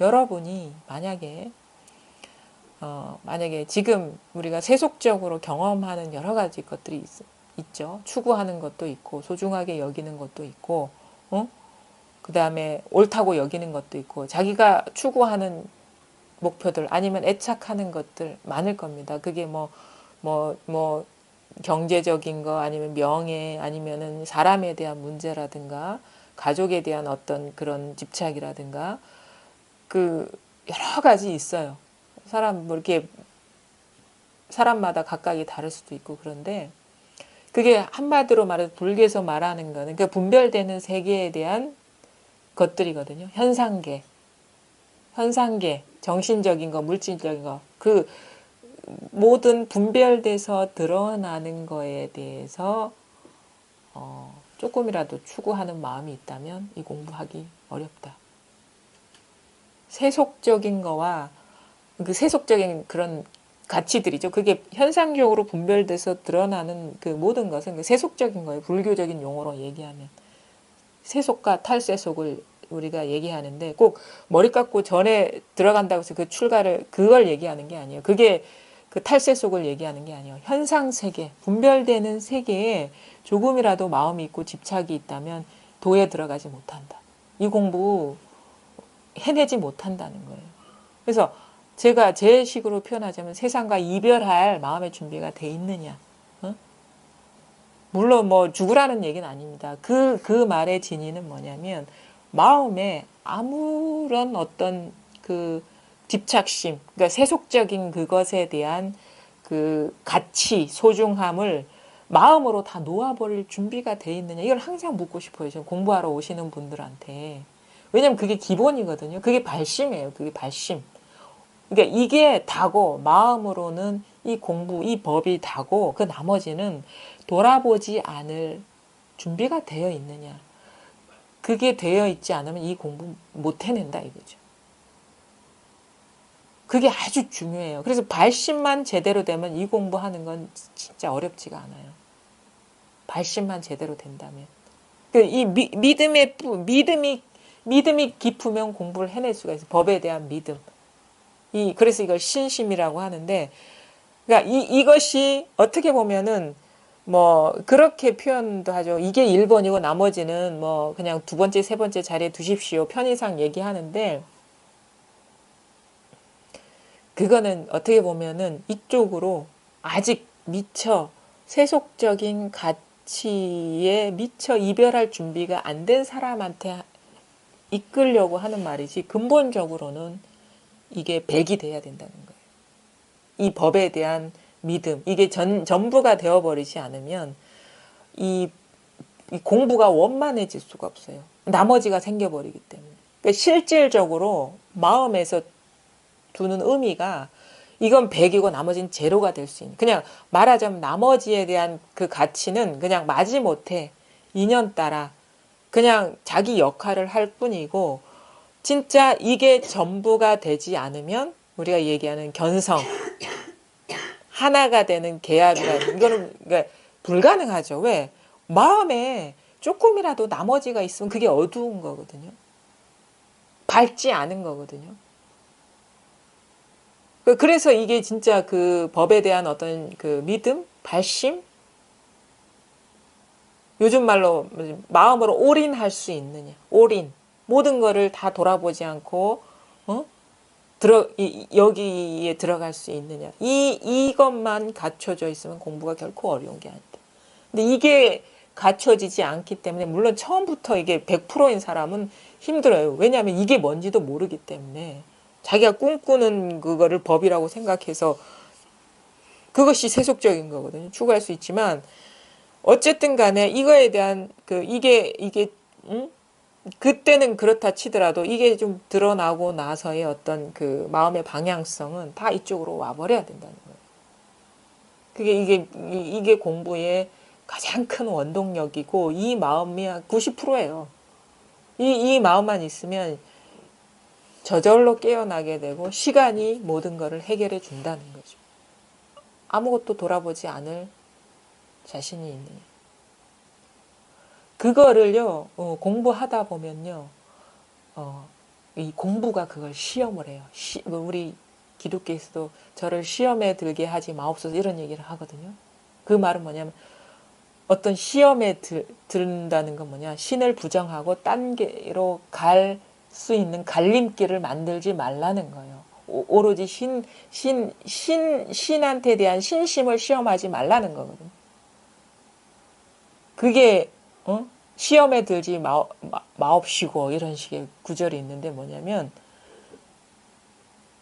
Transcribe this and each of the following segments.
여러분이 만약에 어, 만약에 지금 우리가 세속적으로 경험하는 여러 가지 것들이 있, 있죠. 추구하는 것도 있고 소중하게 여기는 것도 있고, 어? 그 다음에 옳다고 여기는 것도 있고 자기가 추구하는 목표들 아니면 애착하는 것들 많을 겁니다. 그게 뭐 뭐, 뭐, 경제적인 거 아니면 명예 아니면은 사람에 대한 문제라든가 가족에 대한 어떤 그런 집착이라든가 그 여러 가지 있어요. 사람 뭐 이렇게 사람마다 각각이 다를 수도 있고 그런데 그게 한마디로 말해서 불교에서 말하는 거는 그 분별되는 세계에 대한 것들이거든요. 현상계, 현상계, 정신적인 거, 물질적인 거, 그 모든 분별돼서 드러나는 거에 대해서 어, 조금이라도 추구하는 마음이 있다면 이 공부하기 어렵다. 세속적인 거와 그 세속적인 그런 가치들이죠. 그게 현상적으로 분별돼서 드러나는 그 모든 것은 그 세속적인 거예요. 불교적인 용어로 얘기하면 세속과 탈세속을 우리가 얘기하는데 꼭 머리 깎고 전에 들어간다고 해서 그 출가를 그걸 얘기하는 게 아니에요. 그게 그 탈세 속을 얘기하는 게 아니에요. 현상 세계, 분별되는 세계에 조금이라도 마음이 있고 집착이 있다면 도에 들어가지 못한다. 이 공부 해내지 못한다는 거예요. 그래서 제가 제 식으로 표현하자면 세상과 이별할 마음의 준비가 돼 있느냐. 어? 물론 뭐 죽으라는 얘기는 아닙니다. 그, 그 말의 진의는 뭐냐면 마음에 아무런 어떤 그 집착심, 그러니까 세속적인 그것에 대한 그 가치, 소중함을 마음으로 다 놓아버릴 준비가 돼 있느냐. 이걸 항상 묻고 싶어요. 저 공부하러 오시는 분들한테. 왜냐면 그게 기본이거든요. 그게 발심이에요. 그게 발심. 그러니까 이게 다고 마음으로는 이 공부, 이 법이 다고 그 나머지는 돌아보지 않을 준비가 되어 있느냐. 그게 되어 있지 않으면 이 공부 못 해낸다 이거죠. 그게 아주 중요해요. 그래서 발심만 제대로 되면 이 공부하는 건 진짜 어렵지가 않아요. 발심만 제대로 된다면. 그이 믿음의 믿음이 믿음이 깊으면 공부를 해낼 수가 있어요. 법에 대한 믿음. 이 그래서 이걸 신심이라고 하는데 그러니까 이 이것이 어떻게 보면은 뭐 그렇게 표현도 하죠. 이게 1번이고 나머지는 뭐 그냥 두 번째, 세 번째 자리에 두십시오. 편의상 얘기하는데 그거는 어떻게 보면은 이쪽으로 아직 미처 세속적인 가치에 미처 이별할 준비가 안 된 사람한테 이끌려고 하는 말이지 근본적으로는 이게 백이 돼야 된다는 거예요. 이 법에 대한 믿음 이게 전, 전부가 되어버리지 않으면 이, 이 공부가 원만해질 수가 없어요. 나머지가 생겨버리기 때문에. 그러니까 실질적으로 마음에서 두는 의미가 이건 100이고 나머지는 제로가 될 수 있는. 그냥 말하자면 나머지에 대한 그 가치는 그냥 마지못해 인연 따라 그냥 자기 역할을 할 뿐이고 진짜 이게 전부가 되지 않으면 우리가 얘기하는 견성 하나가 되는 계약이라는 이거는 그러니까 불가능하죠. 왜? 마음에 조금이라도 나머지가 있으면 그게 어두운 거거든요. 밝지 않은 거거든요. 그, 그래서 이게 진짜 그 법에 대한 어떤 그 믿음, 발심, 요즘 말로 마음으로 올인할 수 있느냐, 올인 모든 거를 다 돌아보지 않고 어? 들어 이, 여기에 들어갈 수 있느냐, 이 이것만 갖춰져 있으면 공부가 결코 어려운 게 아니다. 근데 이게 갖춰지지 않기 때문에 물론 처음부터 이게 100%인 사람은 힘들어요. 왜냐하면 이게 뭔지도 모르기 때문에. 자기가 꿈꾸는 그거를 법이라고 생각해서 그것이 세속적인 거거든요. 추구할 수 있지만 어쨌든 간에 이거에 대한 그 이게 이게 음? 그때는 그렇다 치더라도 이게 좀 드러나고 나서의 어떤 그 마음의 방향성은 다 이쪽으로 와버려야 된다는 거예요. 그게 이게 이게 공부의 가장 큰 원동력이고 이 마음이 90%예요. 이, 이 마음만 있으면 저절로 깨어나게 되고 시간이 모든 것을 해결해 준다는 거죠. 아무것도 돌아보지 않을 자신이 있느냐. 그거를요, 어, 공부하다 보면요, 어, 이 공부가 그걸 시험을 해요. 시, 뭐 우리 기독교에서도 저를 시험에 들게 하지 마옵소서 이런 얘기를 하거든요. 그 말은 뭐냐면 어떤 시험에 들, 들는다는 건 뭐냐 신을 부정하고 딴 게로 갈 수 있는 갈림길을 만들지 말라는 거예요. 오- 오로지 신, 신, 신, 신한테 대한 신심을 시험하지 말라는 거거든요. 그게, 어? 시험에 들지 마, 마, 마옵시고 이런 식의 구절이 있는데 뭐냐면,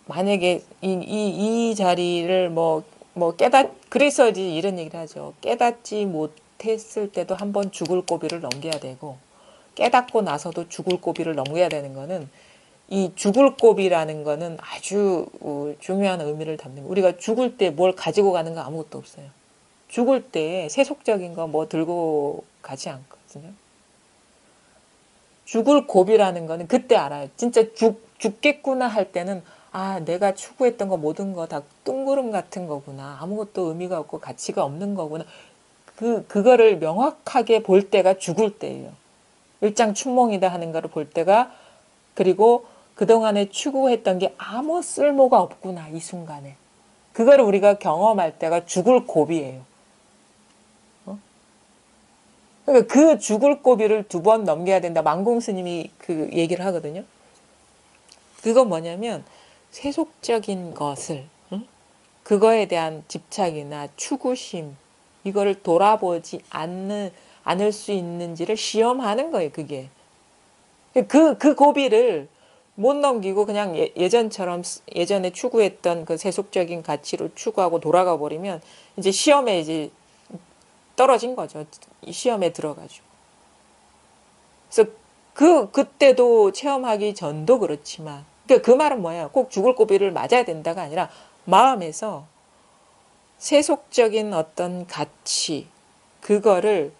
만약에 이, 이, 이 자리를 뭐, 뭐 깨닫, 그래서 이제 이런 얘기를 하죠. 깨닫지 못했을 때도 한 번 죽을 고비를 넘겨야 되고, 깨닫고 나서도 죽을 고비를 넘겨야 되는 거는 이 죽을 고비라는 거는 아주 어, 중요한 의미를 담는 거. 우리가 죽을 때 뭘 가지고 가는 거 아무것도 없어요. 죽을 때 세속적인 거 뭐 들고 가지 않거든요. 죽을 고비라는 거는 그때 알아요. 진짜 죽, 죽겠구나 할 때는 아, 내가 추구했던 거 모든 거 다 뚱구름 같은 거구나. 아무것도 의미가 없고 가치가 없는 거구나. 그, 그거를 명확하게 볼 때가 죽을 때예요. 일장 춘몽이다 하는 거를 볼 때가 그리고 그동안에 추구했던 게 아무 쓸모가 없구나 이 순간에 그거를 우리가 경험할 때가 죽을 고비예요. 어? 그러니까 그 죽을 고비를 두 번 넘겨야 된다. 망공 스님이 그 얘기를 하거든요. 그건 뭐냐면 세속적인 것을 응? 그거에 대한 집착이나 추구심 이거를 돌아보지 않는 않을 수 있는지를 시험하는 거예요. 그게 그, 그 고비를 못 넘기고 그냥 예, 예전처럼 스- 예전에 추구했던 그 세속적인 가치로 추구하고 돌아가 버리면 이제 시험에 이제 떨어진 거죠. 이 시험에 들어가지고. 그래서 그 그때도 체험하기 전도 그렇지만 그러니까 그 말은 뭐예요? 꼭 죽을 고비를 맞아야 된다가 아니라 마음에서 세속적인 어떤 가치 그거를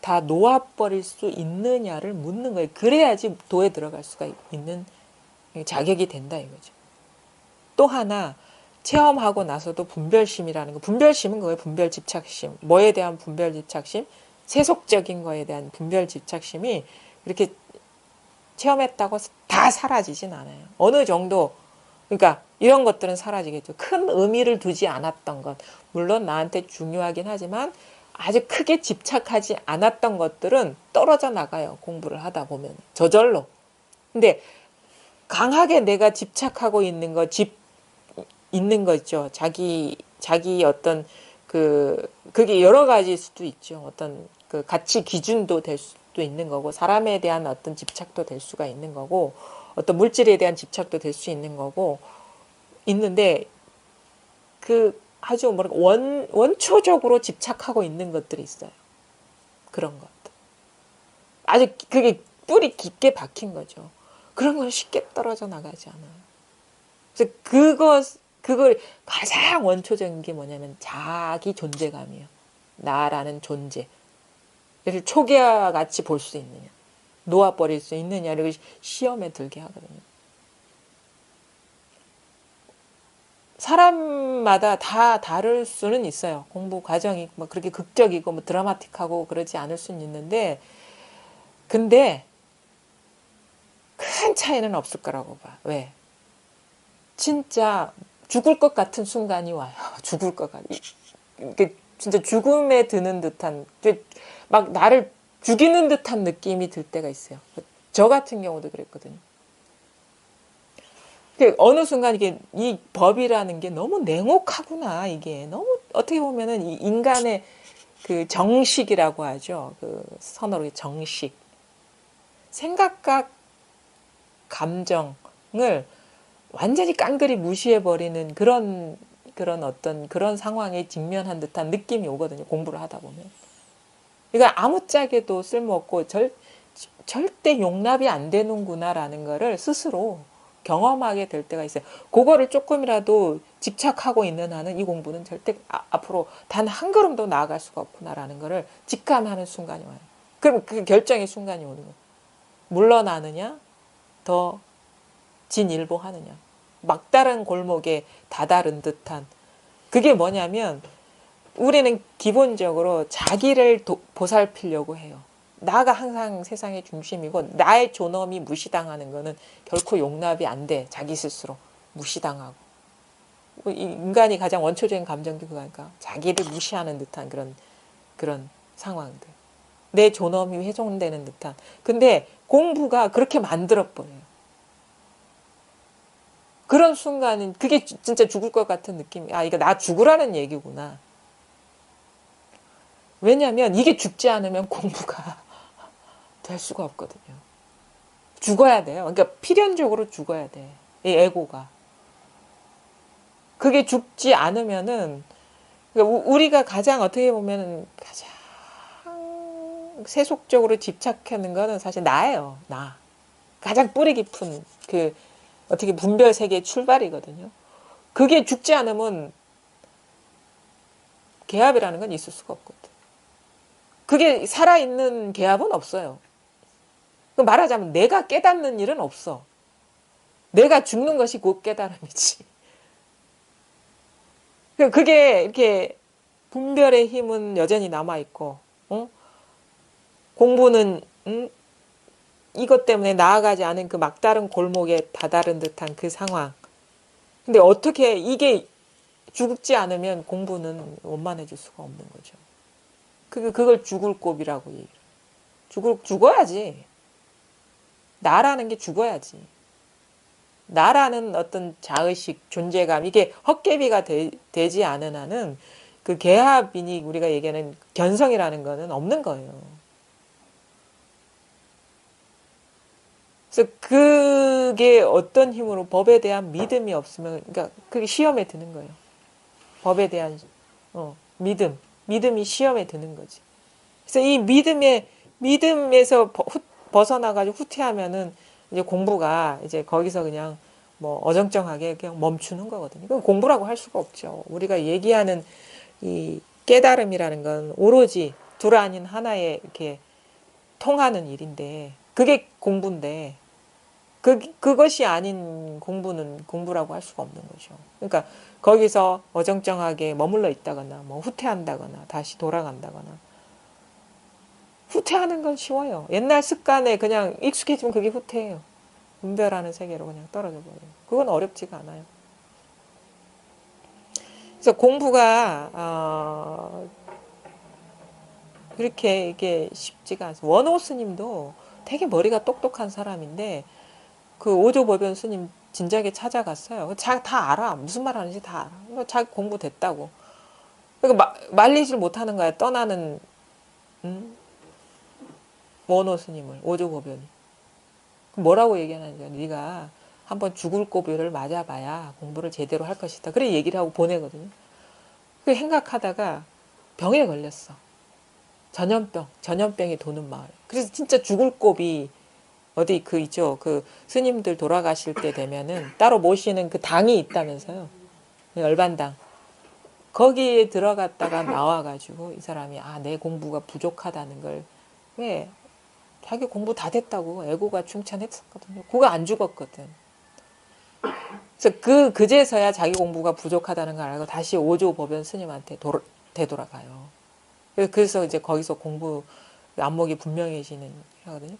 다 놓아버릴 수 있느냐를 묻는 거예요. 그래야지 도에 들어갈 수가 있는 자격이 된다 이거죠. 또 하나 체험하고 나서도 분별심이라는 거. 분별심은 그거예요. 분별 집착심. 뭐에 대한 분별 집착심? 세속적인 거에 대한 분별 집착심이 이렇게 체험했다고 다 사라지진 않아요. 어느 정도 그러니까 이런 것들은 사라지겠죠. 큰 의미를 두지 않았던 것. 물론 나한테 중요하긴 하지만 아주 크게 집착하지 않았던 것들은 떨어져 나가요. 공부를 하다 보면. 저절로. 근데 강하게 내가 집착하고 있는 거, 집, 있는 거 있죠. 자기, 자기 어떤 그, 그게 여러 가지일 수도 있죠. 어떤 그 가치 기준도 될 수도 있는 거고, 사람에 대한 어떤 집착도 될 수가 있는 거고, 어떤 물질에 대한 집착도 될 수 있는 거고, 있는데, 그 아주 뭐랄까 원 원초적으로 집착하고 있는 것들이 있어요. 그런 것들. 아주 그게 뿌리 깊게 박힌 거죠. 그런 건 쉽게 떨어져 나가지 않아요. 그래서 그것 그걸 가장 원초적인 게 뭐냐면 자기 존재감이에요. 나라는 존재. 를 초기화 같이 볼 수 있느냐, 놓아버릴 수 있느냐를 시험에 들게 하거든요. 사람마다 다 다를 수는 있어요. 공부 과정이 뭐 그렇게 극적이고 뭐 드라마틱하고 그러지 않을 수는 있는데, 근데 큰 차이는 없을 거라고 봐. 왜? 진짜 죽을 것 같은 순간이 와요. 죽을 것 같. 이게 진짜 죽음에 드는 듯한, 막 나를 죽이는 듯한 느낌이 들 때가 있어요. 저 같은 경우도 그랬거든요. 그 어느 순간 이게 이 법이라는 게 너무 냉혹하구나 이게 너무 어떻게 보면은 이 인간의 그 정식이라고 하죠 그 선어로 정식 생각과 감정을 완전히 깡그리 무시해 버리는 그런 그런 어떤 그런 상황에 직면한 듯한 느낌이 오거든요 공부를 하다 보면 이거 아무짝에도 쓸모없고 절 절대 용납이 안 되는구나라는 거를 스스로 경험하게 될 때가 있어요. 그거를 조금이라도 집착하고 있는 한은 이 공부는 절대 아, 앞으로 단 한 걸음도 나아갈 수가 없구나라는 거를 직감하는 순간이 와요. 그럼 그 결정의 순간이 오는 거예요. 물러나느냐, 더 진일보하느냐. 막다른 골목에 다다른 듯한 그게 뭐냐면 우리는 기본적으로 자기를 도, 보살피려고 해요. 나가 항상 세상의 중심이고 나의 존엄이 무시당하는 거는 결코 용납이 안 돼. 자기 스스로 무시당하고. 이 인간이 가장 원초적인 감정도 그거니까 자기를 무시하는 듯한 그런 그런 상황들. 내 존엄이 훼손되는 듯한. 근데 공부가 그렇게 만들어 버려요. 그런 순간은 그게 주- 진짜 죽을 것 같은 느낌이. 아, 이거 나 죽으라는 얘기구나. 왜냐하면 이게 죽지 않으면 공부가 될 수가 없거든요. 죽어야 돼요. 그러니까 필연적으로 죽어야 돼. 이 에고가. 그게 죽지 않으면은 그러니까 우- 우리가 가장 어떻게 보면은 가장 세속적으로 집착하는 거는 사실 나예요. 나. 가장 뿌리 깊은 그 어떻게 분별 세계의 출발이거든요. 그게 죽지 않으면 개합이라는 건 있을 수가 없거든. 그게 살아있는 개합은 없어요. 그 말하자면 내가 깨닫는 일은 없어. 내가 죽는 것이 곧 깨달음이지. 그- 그게 이렇게 분별의 힘은 여전히 남아있고, 어? 공부는, 음, 이것 때문에 나아가지 않은 그 막다른 골목에 다다른 듯한 그 상황. 근데 어떻게 이게 죽지 않으면 공부는 원만해질 수가 없는 거죠. 그 그걸 죽을 곱이라고 얘기를. 죽을 죽어야지. 나라는 게 죽어야지. 나라는 어떤 자의식, 존재감 이게 헛개비가 되, 되지 않은 한은 그 개합이니 우리가 얘기하는 견성이라는 거는 없는 거예요. 그래서 그게 어떤 힘으로 법에 대한 믿음이 없으면 그러니까 그게 시험에 드는 거예요. 법에 대한 어, 믿음, 믿음이 시험에 드는 거지. 그래서 이 믿음의 믿음에서 벗어나가지고 후퇴하면은 이제 공부가 이제 거기서 그냥 뭐 어정쩡하게 그냥 멈추는 거거든요. 그건 공부라고 할 수가 없죠. 우리가 얘기하는 이 깨달음이라는 건 오로지 둘 아닌 하나의 이렇게 통하는 일인데 그게 공부인데 그 그것이 아닌 공부는 공부라고 할 수가 없는 거죠. 그러니까 거기서 어정쩡하게 머물러 있다거나 뭐 후퇴한다거나 다시 돌아간다거나 후퇴하는 건 쉬워요. 옛날 습관에 그냥 익숙해지면 그게 후퇴예요. 분별하는 세계로 그냥 떨어져 버려요. 그건 어렵지가 않아요. 그래서 공부가 어, 그렇게 이게 쉽지가 않아요. 원호 스님도 되게 머리가 똑똑한 사람인데 그 오조법연 스님 진작에 찾아갔어요. 자기 다 알아. 무슨 말 하는지 다 알아. 자기 공부 됐다고. 그러니까 마- 말리질 못하는 거야. 떠나는 음? 원호 스님을 오조법연이. 그럼 뭐라고 얘기하는지 네가 한번 죽을 고비를 맞아봐야 공부를 제대로 할 것이다. 그래 얘기를 하고 보내거든요. 그 생각하다가 병에 걸렸어. 전염병, 전염병이 도는 마을. 그래서 진짜 죽을 고비 어디 그 있죠. 그 스님들 돌아가실 때 되면은 따로 모시는 그 당이 있다면서요. 그 열반당. 거기에 들어갔다가 나와가지고 이 사람이 아 내 공부가 부족하다는 걸 왜 자기 공부 다 됐다고 애고가 충찬했었거든요. 그거 안 죽었거든. 그래서 그 그제서야 자기 공부가 부족하다는 걸 알고 다시 오조 법연 스님한테 돌, 되돌아가요. 그래서- 이제 거기서 공부 안목이 분명해지는 하거든요.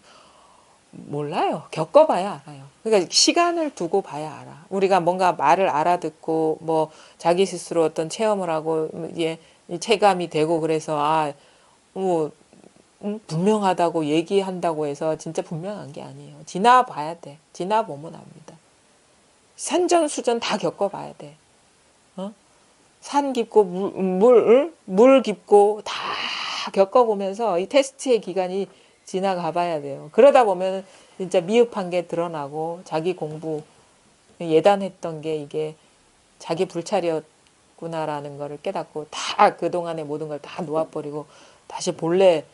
몰라요. 겪어봐야 알아요. 그러니까 시간을 두고 봐야 알아. 우리가 뭔가 말을 알아듣고 뭐 자기 스스로 어떤 체험을 하고 이제 체감이 되고 그래서 아뭐 음, 분명하다고 얘기한다고 해서 진짜 분명한 게 아니에요. 지나봐야 돼. 지나보면 압니다. 산전수전 다 겪어봐야 돼. 어? 산 깊고 물, 물, 물 깊고 다 겪어보면서 이 테스트의 기간이 지나가 봐야 돼요. 그러다 보면 진짜 미흡한 게 드러나고 자기 공부 예단했던 게 이게 자기 불찰이었구나라는 거를 깨닫고 다 그동안의 모든 걸 다 놓아버리고 다시 본래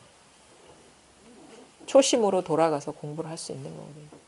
초심으로 돌아가서 공부를 할 수 있는 거거든요.